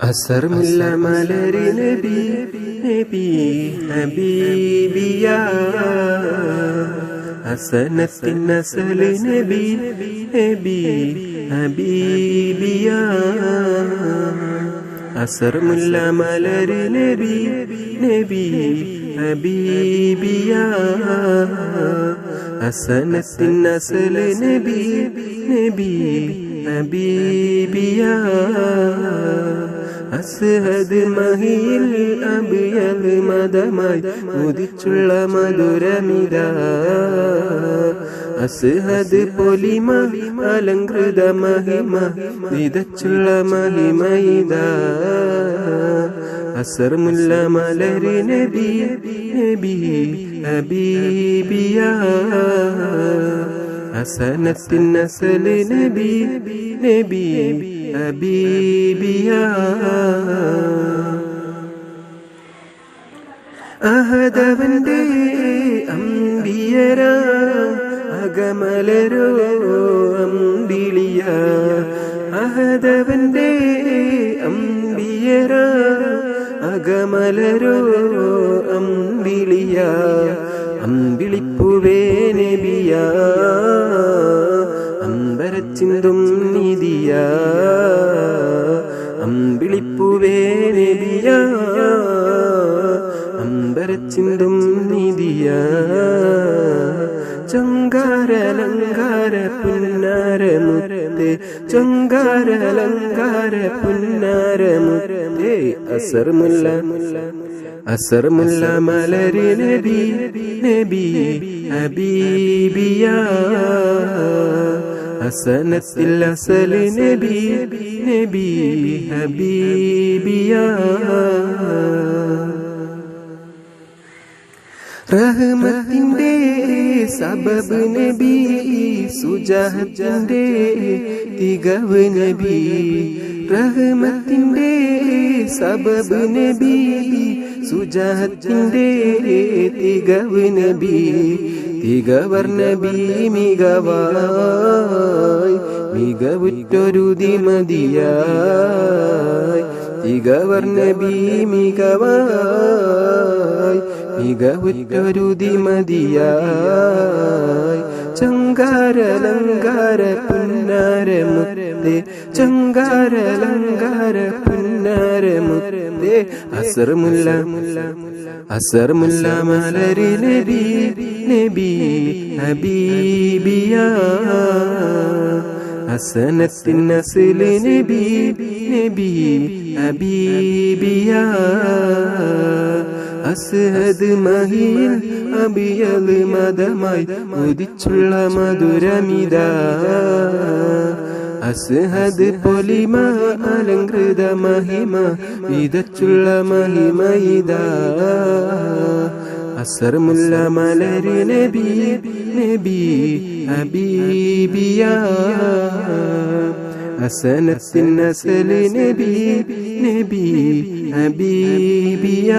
അസർമുല്ല മലരി നബി നബി ഹബീബിയ ഹസനത്തിൻ നസൽ നബി നബി ഹബീബിയ അസർമുല്ല മലരി നബി നബി ഹബീബിയ ഹസനത്തിൻ നസൽ നബി നബി ഹബീബിയ അസ്ഹദ് മഹിയിൽ അബിയൽ മതമായി ഉദിച്ചുള്ള മധുരമിത. അസ്ഹദ് പൊലിമ അലങ്കൃത മഹിമ നിതച്ചുള്ള മഹിമയിത. അസർമുല്ല മലരി നബി നബി ഹബീബിയ ഹസനത്തിൻ നസൽ നബി നബി അബീബിയ അഹദവന്റെ അമ്പിയര അകമലരോ അമ്പിളിയ. അഹദവന്റെ അമ്പിയര അകമലരോ അമ്പിളിയ. അമ്പിളിപ്പുവേ നബിയ. അമ്പരച്ചിന്തും നിധിയ അമ്പിളിപ്പുവേ നബിയ അമ്പരച്ചിന്തും നിധിയ ചങ്കാരലങ്കാര പുന്നാരമുരേ ചങ്കാരലങ്കാര പുന്നാരമുരേ അസർമുല്ല അസർമുല്ല മലരി നബി നബി ഹബീബിയ ഹസനത്തിൽ അസൽ നബി നബി ഹബീബിയ റഹ്മത്തിന്റെ സബബ് നബി സുജാഹത്തിന്റെ തികവ് നബി റഹ്മത്തിന്റെ സബബ് നബി സുജാഹത്തിന്റെ തികവ് നബി തികവർ നബി മികവായി മികവുറ്റൊരു ദിമതിയായി തികവർ നബി മികവായി മികവുറ്റൊരു ദിമതിയായി ചങ്കാരലങ്കാര പുന്നാരമുത്തേ ചങ്കാരലങ്കാര മുല്ല അസർ മുല്ല മലരി നബി നബി ഹബീബിയ. ഹസനത്തിൻ നസിൽ നബി നബി ഹബീബിയ. അസ്ഹദ് മഹിയിൽ അബിയൽ മതമായി ഉദിച്ചുള്ള മധുരമിത. അസ്ഹദ് പൊലിമ അലങ്കൃത മഹിമ വിതച്ചുള്ള മഹിമയിത അസർമുല്ല മലരി നബി നബി ഹബീബിയ ഹസനത്തിൻ നസൽ നബി നബി ഹബീബിയ